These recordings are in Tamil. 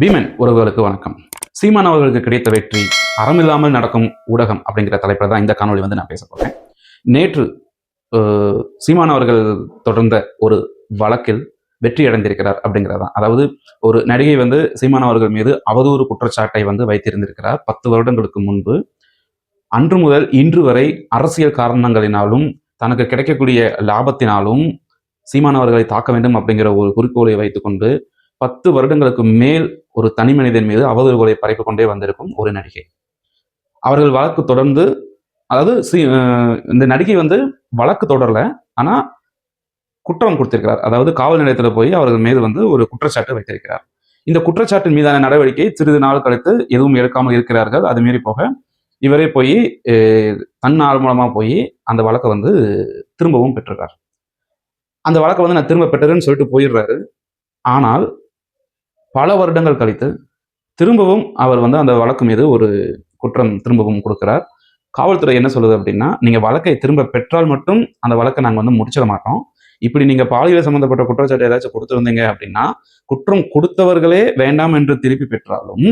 பீமன் உறவுகளுக்கு வணக்கம். சீமான் அவர்களுக்கு கிடைத்த வெற்றி அறமில்லாமல் நடக்கும் ஊடகம் அப்படிங்கிற தலைப்பில் தான் இந்த காணொலி வந்து நான் பேச போகிறேன் நேற்று சீமான் அவர்கள் தொடர்ந்த ஒரு வழக்கில் வெற்றி அடைந்திருக்கிறார் அப்படிங்கிறதான். அதாவது ஒரு நடிகை வந்து சீமான் அவர்கள் மீது அவதூறு குற்றச்சாட்டை வந்து வைத்திருந்திருக்கிறார். பத்து வருடங்களுக்கு முன்பு அன்று முதல் இன்று வரை அரசியல் காரணங்களினாலும் தனக்கு கிடைக்கக்கூடிய லாபத்தினாலும் சீமான் அவர்களை தாக்க வேண்டும் அப்படிங்கிற ஒரு குறிக்கோளை வைத்துக்கொண்டு பத்து வருடங்களுக்கு மேல் ஒரு தனி மனிதன் மீது அவதூறுகளை பரப்பிக் கொண்டே வந்திருக்கும் ஒரு நடிகை. அவர்கள் வழக்கு தொடர்ந்து அதாவது இந்த நடிகை வந்து வழக்கு தொடரல ஆனா குற்றம் கொடுத்திருக்கிறார். அதாவது காவல் நிலையத்தில் போய் அவர்கள் மீது வந்து ஒரு குற்றச்சாட்டு வைத்திருக்கிறார். இந்த குற்றச்சாட்டின் மீதான நடவடிக்கை சிறிது நாள் கழித்து எதுவும் எடுக்காமல் இருக்கிறார்கள். அது மீறி போக இவரே போய் தன் ஆள் மூலமா போய் அந்த வழக்கை வந்து திரும்பவும் பெற்றுறார் அந்த வழக்கை வந்து நான் திரும்ப பெற்றதுன்னு சொல்லிட்டு போயிடுறாரு. ஆனால் பல வருடங்கள் கழித்து திரும்பவும் அவர் வந்து அந்த வழக்கு மீது ஒரு குற்றம் திரும்பவும் கொடுக்கிறார். காவல்துறை என்ன சொல்லுது அப்படின்னா நீங்கள் வழக்கை திரும்ப பெற்றால் மட்டும் அந்த வழக்கை நாங்கள் வந்து முடிச்சிட மாட்டோம். இப்படி நீங்கள் பாலியல் சம்மந்தப்பட்ட குற்றச்சாட்டு ஏதாச்சும் கொடுத்துருந்தீங்க அப்படின்னா குற்றம் கொடுத்தவர்களே வேண்டாம் என்று திருப்பி பெற்றாலும்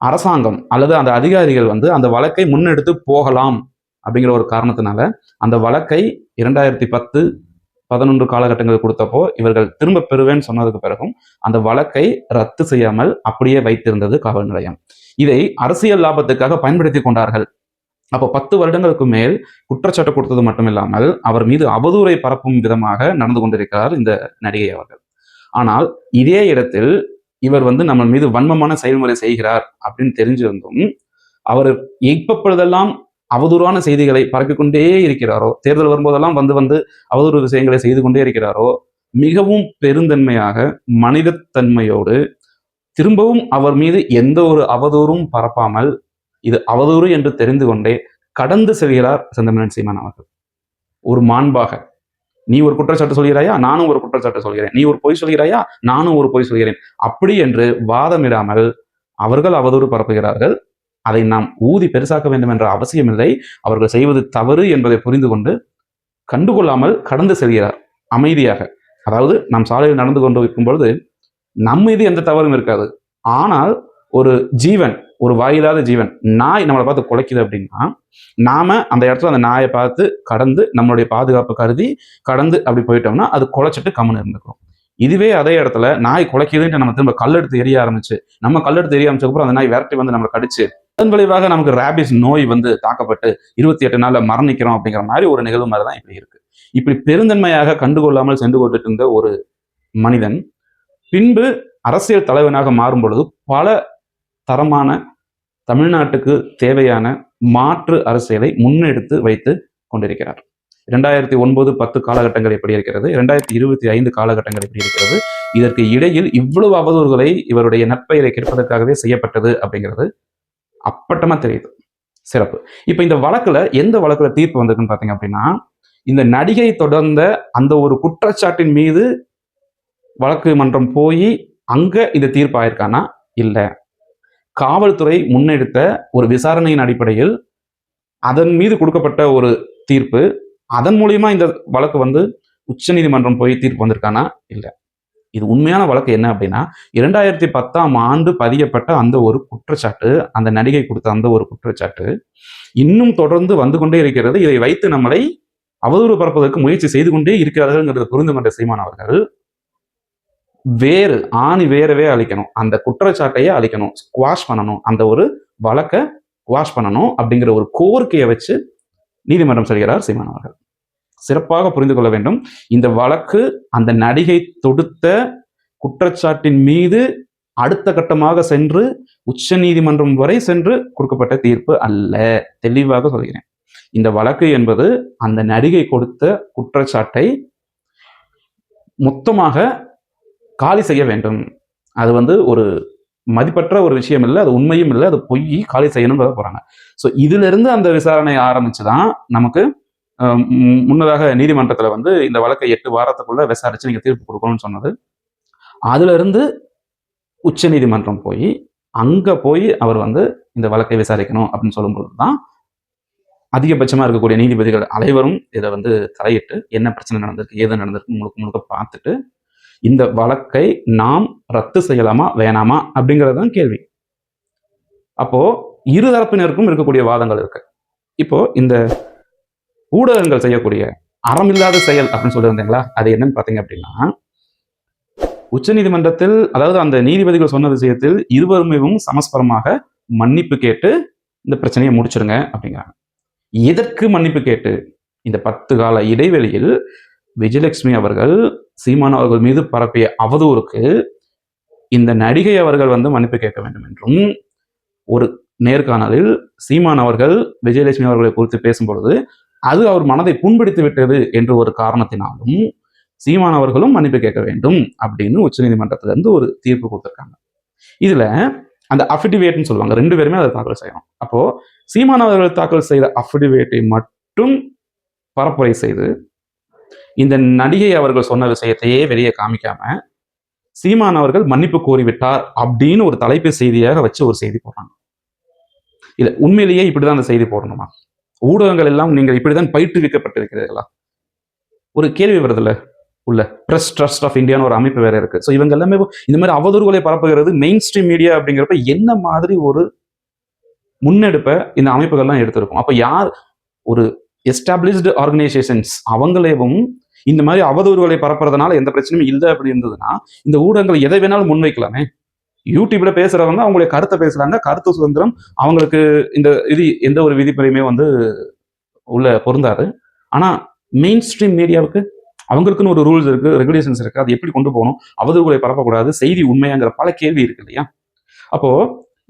அரசாங்கம் அல்லது அந்த அதிகாரிகள் வந்து அந்த வழக்கை முன்னெடுத்து போகலாம் அப்படிங்கிற ஒரு காரணத்தினால அந்த வழக்கை இரண்டாயிரத்தி பத்து பதினொன்று காலகட்டங்கள் கொடுத்தப்போ இவர்கள் திரும்ப பெறுவேன்னு சொன்னதுக்கு பிறகும் அந்த வழக்கை ரத்து செய்யாமல் அப்படியே வைத்திருந்தது காவல் நிலையம். இதை அரசியல் லாபத்துக்காக பயன்படுத்தி கொண்டார்கள். அப்போ பத்து வருடங்களுக்கு மேல் குற்றச்சாட்டு கொடுத்தது மட்டும் இல்லாமல் அவர் மீது அவதூறை பரப்பும் விதமாக நடந்து கொண்டிருக்கிறார் இந்த நடிகை அவர்கள். ஆனால் இதே இடத்தில் இவர் வந்து நம்ம மீது வன்மமான செயல்முறை செய்கிறார் அப்படின்னு தெரிஞ்சிருந்தும் அவர் எப்பொழுதெல்லாம் அவதூறான செய்திகளை பரப்பிக்கொண்டே இருக்கிறாரோ? தேர்தல் வரும்போதெல்லாம் வந்து வந்து அவதூறு விஷயங்களை செய்து கொண்டே இருக்கிறாரோ? மிகவும் பெருந்தன்மையாக மனிதத்தன்மையோடு திரும்பவும் அவர் மீது எந்த ஒரு அவதூறும் பரப்பாமல் இது அவதூறு என்று தெரிந்து கொண்டே கடந்து செல்கிறார் செந்தமிழன் சீமான் அவர்கள். ஒரு மாண்பாக நீ ஒரு குற்றச்சாட்டு சொல்கிறாயா? நானும் ஒரு குற்றச்சாட்டு சொல்கிறேன். நீ ஒரு பொய் சொல்கிறாயா? நானும் ஒரு பொய் சொல்கிறேன். அப்படி என்று வாதமிடாமல் அவர்கள் அவதூறு பரப்புகிறார்கள். அதை நாம் ஊதி பெருசாக்க வேண்டும் என்ற அவசியமில்லை. அவர்கள் செய்வது தவறு என்பதை புரிந்து கொண்டு கண்டுகொள்ளாமல் கடந்து செல்கிறார் அமைதியாக. அதாவது நாம் சாலையில் நடந்து கொண்டு இருக்கும் பொழுது நம் மீது எந்த தவறும் இருக்காது. ஆனால் ஒரு ஜீவன் ஒரு வாயில்லாத ஜீவன் நாய் நம்மளை பார்த்து குலைக்குது அப்படின்னா நாம அந்த இடத்துல அந்த நாயை பார்த்து கடந்து நம்மளுடைய பாதுகாப்பு கருதி கடந்து அப்படி போயிட்டோம்னா அது குலைச்சிட்டு கம்முன்னு இருந்துக்கிறோம் இதுவே அதே இடத்துல நாய் குலைக்குதுன்ட்டு நம்ம திரும்ப கல்லெடுத்து எரிய ஆரம்பிச்சு நம்ம கல்லெடுத்து எரிய ஆரம்பிச்சதுக்கப்புறம் அந்த நாய் விரட்டி வந்து நம்மளை கடிச்சு அதன் விளைவாக நமக்கு ரேபிஸ் நோய் வந்து தாக்கப்பட்டு இருபத்தி எட்டு நாள்ல மரணிக்கிறோம் அப்படிங்கிற மாதிரி ஒரு நிகழ்வு மாதிரி தான் இப்படி இருக்கு. இப்படி பெருந்தன்மையாக கண்டுகொள்ளாமல் சென்று கொண்டுட்டு இருந்த ஒரு மனிதன் பின்பு அரசியல் தலைவனாக மாறும் பொழுது பல தரமான தமிழ்நாட்டுக்கு தேவையான மாற்று அரசியலை முன்னெடுத்து வைத்து கொண்டிருக்கிறார். இரண்டாயிரத்தி ஒன்பது பத்து காலகட்டங்கள் எப்படி இருக்கிறது? இரண்டாயிரத்தி இருபத்தி ஐந்து காலகட்டங்கள் எப்படி இருக்கிறது? இதற்கு இடையில் இவ்வளவு அவதூறுகளை இவருடைய நட்பெயரை கேட்பதற்காகவே செய்யப்பட்டது அப்படிங்கிறது அப்பட்டமா தெரியுது. சிறப்பு. இப்போ இந்த வழக்குல எந்த வழக்குல தீர்ப்பு வந்திருக்குன்னு பார்த்தீங்க அப்படின்னா இந்த நடிகை தொடர்ந்த அந்த ஒரு குற்றச்சாட்டின் மீது வழக்கு மன்றம் போய் அங்க இந்த தீர்ப்பு ஆயிருக்கானா? இல்லை. காவல்துறை முன்னெடுத்த ஒரு விசாரணையின் அடிப்படையில் அதன் மீது கொடுக்கப்பட்ட ஒரு தீர்ப்பு அதன் மூலியமா இந்த வழக்கு வந்து உச்சநீதிமன்றம் போய் தீர்ப்பு வந்திருக்கானா? இல்லை. இது உண்மையான வழக்கு என்ன அப்படின்னா இரண்டாயிரத்தி பத்தாம் ஆண்டு பதியப்பட்ட அந்த ஒரு குற்றச்சாட்டு அந்த நடிகை கொடுத்த அந்த ஒரு குற்றச்சாட்டு இன்னும் தொடர்ந்து வந்து கொண்டே இருக்கிறது. இதை வைத்து நம்மளை அவதூறு பரப்பதற்கு முயற்சி செய்து கொண்டே இருக்கிறார்கள்ங்கிறத புரிந்து கொண்ட சீமான் அவர்கள் வேறு ஆணி வேறவே அழிக்கணும். அந்த குற்றச்சாட்டையே அழிக்கணும். ஸ்குவாஷ் பண்ணணும். அந்த ஒரு வழக்கை குவாஷ் பண்ணணும் அப்படிங்கிற ஒரு கோரிக்கையை வச்சு நீதிமன்றம் செல்கிறார் சீமான் அவர்கள். சிறப்பாக புரிந்து கொள்ள வேண்டும். இந்த வழக்கு அந்த நடிகை தொடுத்த குற்றச்சாட்டின் மீது அடுத்த கட்டமாக சென்று உச்ச நீதிமன்றம் வரை சென்று கொடுக்கப்பட்ட தீர்ப்பு அல்ல. தெளிவாக சொல்கிறேன். இந்த வழக்கு என்பது அந்த நடிகை கொடுத்த குற்றச்சாட்டை மொத்தமாக காலி செய்ய வேண்டும். அது வந்து ஒரு மதிப்பற்ற ஒரு விஷயம் இல்லை அது உண்மையும் இல்லை அது பொய் காலி செய்யணும்னு போறாங்க. ஸோ இதுல இருந்து அந்த விசாரணை ஆரம்பிச்சு தான் நமக்கு முன்னதாக நீதிமன்றத்தில் வந்து இந்த வழக்கை எட்டு வாரத்துக்குள்ள விசாரிச்சு நீங்கள் தீர்ப்பு கொடுக்கணும்னு சொன்னது. அதிலிருந்து உச்ச நீதிமன்றம் போய் அங்கே போய் அவர் வந்து இந்த வழக்கை விசாரிக்கணும் அப்படின்னு சொல்லும்போது தான் அதிகபட்சமாக இருக்கக்கூடிய நீதிபதிகள் அனைவரும் இதை வந்து தலையிட்டு என்ன பிரச்சனை நடந்திருக்கு ஏது நடந்திருக்கு முழுக்க முழுக்க பார்த்துட்டு இந்த வழக்கை நாம் ரத்து செய்யலாமா வேணாமா அப்படிங்கிறது தான் கேள்வி. அப்போ இரு தரப்பினருக்கும் இருக்கக்கூடிய வாதங்கள் இருக்கு. இப்போ இந்த ஊடகங்கள் செய்யக்கூடிய அறமில்லாத செயல் அப்படின்னு சொல்லியிருந்தீங்களா அது என்னன்னு பார்த்தீங்க அப்படின்னா உச்சநீதிமன்றத்தில் அதாவது அந்த நீதிபதிகள் சொன்ன விஷயத்தில் இருவருமையும் சமஸ்பரமாக மன்னிப்பு கேட்டு இந்த பிரச்சனையை முடிச்சிருங்க அப்படிங்கிறாங்க. எதற்கு மன்னிப்பு கேட்டு? இந்த பத்து கால இடைவெளியில் விஜயலட்சுமி அவர்கள் சீமான் அவர்கள் மீது பரப்பிய அவதூறுக்கு இந்த நடிகை அவர்கள் வந்து மன்னிப்பு கேட்க வேண்டும் என்றும் ஒரு நேர்காணலில் சீமான் அவர்கள் விஜயலட்சுமி அவர்களை குறித்து பேசும்பொழுது அது அவர் மனதை புண்படுத்தி விட்டது என்ற ஒரு காரணத்தினாலும் சீமான் அவர்களும் மன்னிப்பு கேட்க வேண்டும் அப்படின்னு உச்சநீதிமன்றத்திலிருந்து ஒரு தீர்ப்பு கொடுத்துருக்காங்க. இதுல அந்த அஃபிடிவேட்னு சொல்லுவாங்க. ரெண்டு பேருமே அதை தாக்கல் செய்யணும் அப்போ சீமான் அவர்கள் தாக்கல் செய்த அஃபிடிவேட்டை மட்டும் பரப்புரை செய்து இந்த நடிகை அவர்கள் சொன்ன விஷயத்தையே வெளியே காமிக்காம சீமான் அவர்கள் மன்னிப்பு கோரிவிட்டார் அப்படின்னு ஒரு தலைப்பு செய்தியாக வச்சு ஒரு செய்தி போடுறாங்க. இல்ல உண்மையிலேயே இப்படிதான் அந்த செய்தி போடணுமா? ஊடகங்கள் எல்லாம் நீங்கள் இப்படிதான் பயிற்றுவிக்கப்பட்டிருக்கிறீர்களா? ஒரு கேள்வி வருதுல்ல உள்ள. பிரஸ் ட்ரஸ்ட் ஆஃப் இந்தியான்னு ஒரு அமைப்பு வேற இருக்கு. ஸோ இவங்க எல்லாமே இந்த மாதிரி அவதூறுகளை பரப்புகிறது மெயின் ஸ்ட்ரீம் மீடியா அப்படிங்கிறப்ப என்ன மாதிரி ஒரு முன்னெடுப்பை இந்த அமைப்புகள்லாம் எடுத்திருக்கும்? அப்போ யார் ஒரு எஸ்டாப்ளிஷ்டு ஆர்கனைசேஷன்ஸ் அவங்களேவும் இந்த மாதிரி அவதூறுகளை பரப்புறதுனால எந்த பிரச்சனையும் இல்லை அப்படி இருந்ததுன்னா இந்த ஊடகங்கள் எதை வேணாலும் முன்வைக்கலாமே. யூடியூப்ல பேசுறவங்க அவங்களுடைய கருத்தை பேசுறாங்க கருத்து சுதந்திரம் அவங்களுக்கு இந்த இது எந்த ஒரு விதிமுறையுமே வந்து உள்ள பொருந்தாது. ஆனா மெயின் ஸ்ட்ரீம் மீடியாவுக்கு அவங்களுக்குன்னு ஒரு ரூல்ஸ் இருக்கு ரெகுலேஷன்ஸ் இருக்கு அது எப்படி கொண்டு போகணும் அவதூறுகளை பரப்பக்கூடாது செய்தி உண்மையாங்கிற பல கேள்வி இருக்கு இல்லையா? அப்போ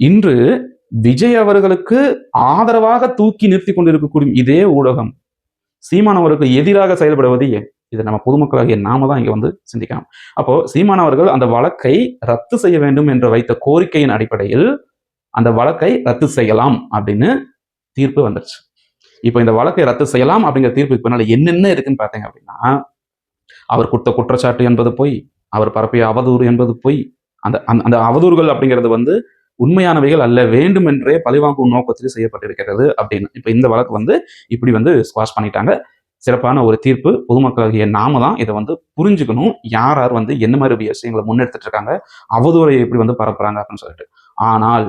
இன்று விஜய் அவர்களுக்கு ஆதரவாக தூக்கி நிறுத்தி கொண்டிருக்கக்கூடிய இதே ஊடகம் சீமானவருக்கு எதிராக செயல்படுவது ஏன்? இதை நம்ம பொதுமக்களாகிய நாம தான் இங்கே வந்து சிந்திக்கணும். அப்போ சீமான் அவர்கள் அந்த வழக்கை ரத்து செய்ய வேண்டும் என்று வைத்த கோரிக்கையின் அடிப்படையில் அந்த வழக்கை ரத்து செய்யலாம் அப்படின்னு தீர்ப்பு வந்துருச்சு. இப்போ இந்த வழக்கை ரத்து செய்யலாம் அப்படிங்கிற தீர்ப்பு பின்னால என்னென்ன இருக்குன்னு பார்த்தீங்க அப்படின்னா அவர் கொடுத்த குற்றச்சாட்டு என்பது பொய் அவர் பரப்பிய அவதூறு என்பது பொய் அந்த அந்த- அந்த அவதூறுகள் அப்படிங்கிறது வந்து உண்மையானவைகள் அல்ல வேண்டும் என்றே பழிவாங்கும் நோக்கத்தில் செய்யப்பட்டிருக்கிறது அப்படின்னு. இப்போ இந்த வழக்கு வந்து இப்படி வந்து ஸ்குவாஷ் பண்ணிட்டாங்க. சிறப்பான ஒரு தீர்ப்பு. பொதுமக்களாகிய நாம தான் இதை வந்து புரிஞ்சுக்கணும். யார் யார் வந்து என்ன மாதிரி விஷயங்களை முன்னெடுத்துட்டு இருக்காங்க அவதூறை எப்படி வந்து பரப்புறாங்க அப்படின்னு சொல்லிட்டு. ஆனால்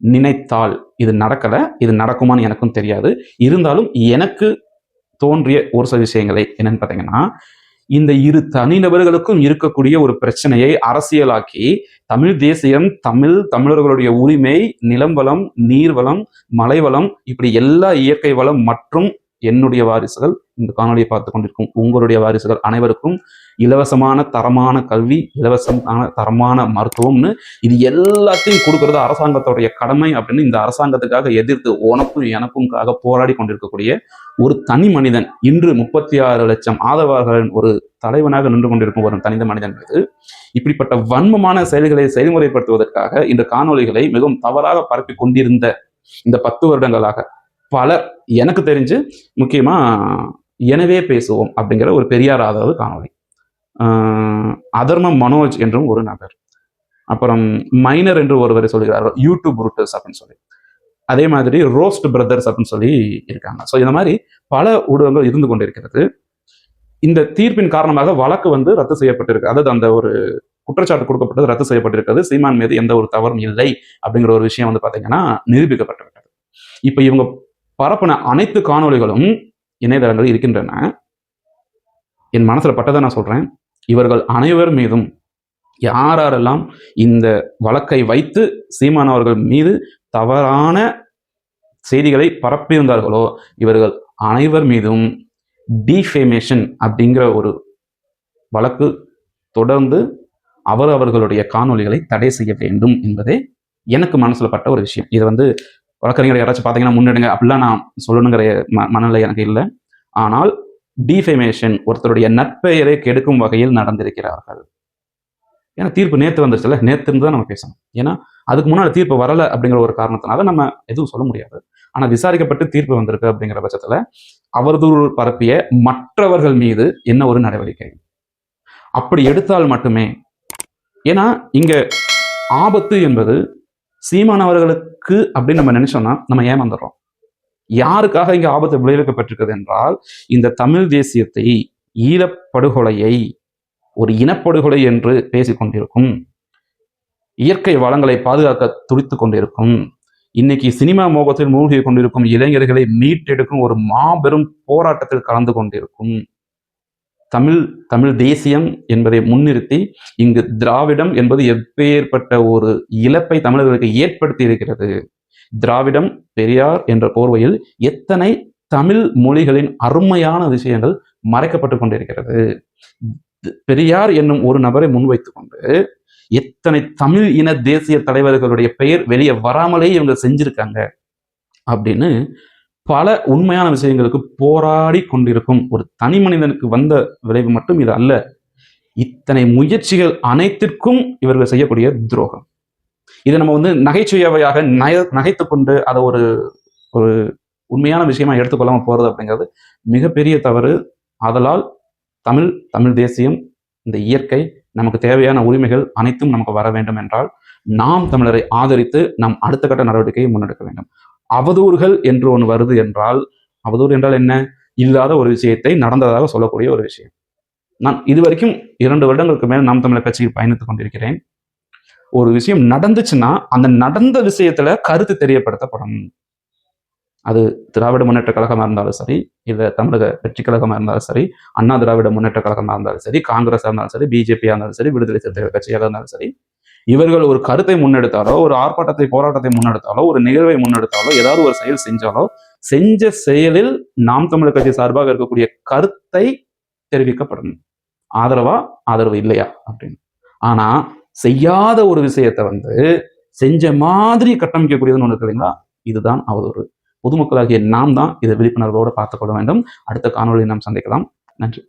நினைத்தால் இது நடக்கல இது நடக்குமான்னு எனக்கும் தெரியாது. இருந்தாலும் எனக்கு தோன்றிய ஒரு சில விஷயங்களை என்னன்னு பார்த்தீங்கன்னா இந்த இரு தனிநபர்களுக்கும் இருக்கக்கூடிய ஒரு பிரச்சனையை அரசியலாக்கி தமிழ் தேசியம் தமிழ் தமிழர்களுடைய உரிமை நிலம் வளம் நீர் வளம் இப்படி எல்லா இயற்கை வளம் மற்றும் என்னுடைய வாரிசுகள் இந்த காணொலியை பார்த்து கொண்டிருக்கும் உங்களுடைய வாரிசுகள் அனைவருக்கும் இலவசமான தரமான கல்வி இலவசமான தரமான மருத்துவம்னு இது எல்லாத்தையும் கொடுக்கறது அரசாங்கத்தோடைய கடமை அப்படின்னு இந்த அரசாங்கத்துக்காக எதிர்த்து உனக்கும் எனக்கும்காக போராடி கொண்டிருக்கக்கூடிய ஒரு தனி மனிதன் இன்று முப்பத்தி ஆறு லட்சம் ஆதரவாளர்களின் ஒரு தலைவனாக நின்று கொண்டிருக்கும் ஒரு தனித மனிதன் மீது இப்படிப்பட்ட வன்மமான செயல்களை செயல்முறைப்படுத்துவதற்காக இந்த காணொளிகளை மிகவும் தவறாக பரப்பி கொண்டிருந்த இந்த பத்து வருடங்களாக பலர் எனக்கு தெரிஞ்சு முக்கியமாக எனவே பேசுவோம் அப்படிங்கிற ஒரு பெரியார் ஆதரவு காணொலி அதர்ம மனோஜ் என்றும் ஒரு நபர். அப்புறம் மைனர் என்று ஒருவரை சொல்கிறார் யூடியூப் ரூட்டர்ஸ் அப்படின்னு சொல்லி. அதே மாதிரி ரோஸ்ட் பிரதர்ஸ் அப்படின்னு சொல்லி இருக்காங்க. ஸோ இந்த மாதிரி பல ஊடகங்கள் இருந்து கொண்டிருக்கிறது. இந்த தீர்ப்பின் காரணமாக வழக்கு வந்து ரத்து செய்யப்பட்டிருக்கு. அதாவது அந்த ஒரு குற்றச்சாட்டு கொடுக்கப்பட்டது ரத்து செய்யப்பட்டிருக்கிறது. சீமான் மீது எந்த ஒரு தவறும் இல்லை அப்படிங்கிற ஒரு விஷயம் வந்து பார்த்தீங்கன்னா நிரூபிக்கப்பட்டு விட்டது இப்போ இவங்க பரப்பின அனைத்து காணொளிகளும் இணையதளங்களில் இருக்கின்றன. என் மனசில் பட்டதை நான் சொல்கிறேன் இவர்கள் அனைவர் மீதும் யாரெல்லாம் இந்த வழக்கை வைத்து சீமான் அவர்கள் மீது தவறான செய்திகளை பரப்பியிருந்தார்களோ இவர்கள் அனைவர் மீதும் டிஃபேமேஷன் அப்படிங்கிற ஒரு வழக்கு தொடர்ந்து அவர் அவர்களுடைய காணொளிகளை தடை செய்ய வேண்டும் என்பதே எனக்கு மனசில் பட்ட ஒரு விஷயம். இது வந்து வழக்கறிஞர் யாராச்சும் பார்த்தீங்கன்னா முன்னெடுங்க. அப்படிலாம் நான் சொல்லணுங்கிற ம மனநிலை எனக்கு இல்லை. ஆனால் டிஃபேமேஷன் ஒருத்தருடைய நற்பெயரை கெடுக்கும் வகையில் நடந்திருக்கிறார்கள். ஏன்னா தீர்ப்பு நேற்று வந்துருச்சுல்ல. நேற்று இருந்து தான் நம்ம பேசணும். ஏன்னா அதுக்கு முன்னாடி தீர்ப்பு வரலை அப்படிங்கிற ஒரு காரணத்தினால நம்ம எதுவும் சொல்ல முடியாது. ஆனால் விசாரிக்கப்பட்டு தீர்ப்பு வந்திருக்கு அப்படிங்கிற பட்சத்தில் அவதூறு பரப்பிய மற்றவர்கள் மீது என்ன ஒரு நடவடிக்கை? அப்படி எடுத்தால் மட்டுமே ஏன்னா இங்க ஆபத்து என்பது சீமானவர்களுக்கு அப்படின்னு நம்ம நினைச்சோம்னா நம்ம ஏமாந்துடுறோம். யாருக்காக இங்கே ஆபத்து விளைவிக்கப்பட்டிருக்கிறது என்றால் இந்த தமிழ் தேசியத்தை ஈழப்படுகொலையை ஒரு இனப்படுகொலை என்று பேசிக்கொண்டிருக்கும் இயற்கை வளங்களை பாதுகாக்க துடித்து கொண்டிருக்கும் இன்னைக்கு சினிமா மோகத்தில் மூழ்கி கொண்டிருக்கும் இளைஞர்களை மீட்டெடுக்கும் ஒரு மாபெரும் போராட்டத்தில் கலந்து கொண்டிருக்கும் தமிழ் தமிழ் தேசியம் என்பதை முன்னிறுத்தி இங்கு திராவிடம் என்பது எப்பேற்பட்ட ஒரு இழப்பை தமிழர்களுக்கு ஏற்படுத்தி இருக்கிறது. திராவிடம் பெரியார் என்ற போர்வையில் எத்தனை தமிழ் மொழிகளின் அருமையான விஷயங்கள் மறைக்கப்பட்டு கொண்டிருக்கிறது. பெரியார் என்னும் ஒரு நபரை முன்வைத்துக் கொண்டு எத்தனை தமிழ் இன தேசிய தலைவர்களுடைய பெயர் வெளியே வராமலே இவங்க செஞ்சிருக்காங்க அப்படின்னு பல உண்மையான விஷயங்களுக்கு போராடி கொண்டிருக்கும் ஒரு தனி மனிதனுக்கு வந்த விளைவு மட்டும் இது அல்ல. இத்தனை முயற்சிகள் அனைத்திற்கும் இவர்கள் செய்யக்கூடிய துரோகம். இதை நம்ம வந்து நகைச்சுவையாக நய நகைத்து கொண்டு அதை ஒரு ஒரு உண்மையான விஷயமா எடுத்துக்கொள்ளாம போறது அப்படிங்கிறது மிகப்பெரிய தவறு. ஆதலால் தமிழ் தமிழ் தேசியம் இந்த இயற்கை நமக்கு தேவையான உரிமைகள் அனைத்தும் நமக்கு வர வேண்டும் என்றால் நாம் தமிழரை ஆதரித்து நாம் அடுத்த கட்ட நடவடிக்கையை முன்னெடுக்க வேண்டும். அவதூறுகள் என்று ஒன்று வருது என்றால் அவதூறு என்றால் என்ன? இல்லாத ஒரு விஷயத்தை நடந்ததாக சொல்லக்கூடிய ஒரு விஷயம். நான் இதுவரைக்கும் இரண்டு வருடங்களுக்கு மேல் நாம் தமிழர் கட்சியில் பயணித்துக் கொண்டிருக்கிறேன். ஒரு விஷயம் நடந்துச்சுன்னா அந்த நடந்த விஷயத்துல கருத்து தெரியப்படுத்தப்படும். அது திராவிட முன்னேற்ற கழகமா இருந்தாலும் சரி இல்லை தமிழக வெற்றி கழகமா இருந்தாலும் சரி அண்ணா திராவிட முன்னேற்ற கழகமா இருந்தாலும் சரி காங்கிரஸா இருந்தாலும் சரி பிஜேபியா இருந்தாலும் சரி விடுதலை சிறுத்தைகள் கட்சியாக இருந்தாலும் சரி இவர்கள் ஒரு கருத்தை முன்னெடுத்தாலோ ஒரு ஆர்ப்பாட்டத்தை போராட்டத்தை முன்னெடுத்தாலோ ஒரு நிகழ்வை முன்னெடுத்தாலோ ஏதாவது ஒரு செயல் செஞ்சாலோ செஞ்ச செயலில் நாம் தமிழர் கட்சி சார்பாக இருக்கக்கூடிய கருத்தை தெரிவிக்கப்படும் ஆதரவா ஆதரவு இல்லையா அப்படின்னு. ஆனா செய்யாத ஒரு விஷயத்தை வந்து செஞ்ச மாதிரி கட்டமைக்கக்கூடியதுன்னு ஒன்று இல்லைங்களா? இதுதான் அவதூறு பொதுமக்களாகிய நாம் தான் இதை விழிப்புணர்வோடு பார்த்துக்கொள்ள வேண்டும். அடுத்த காணொலியை நாம் சந்திக்கலாம். நன்றி.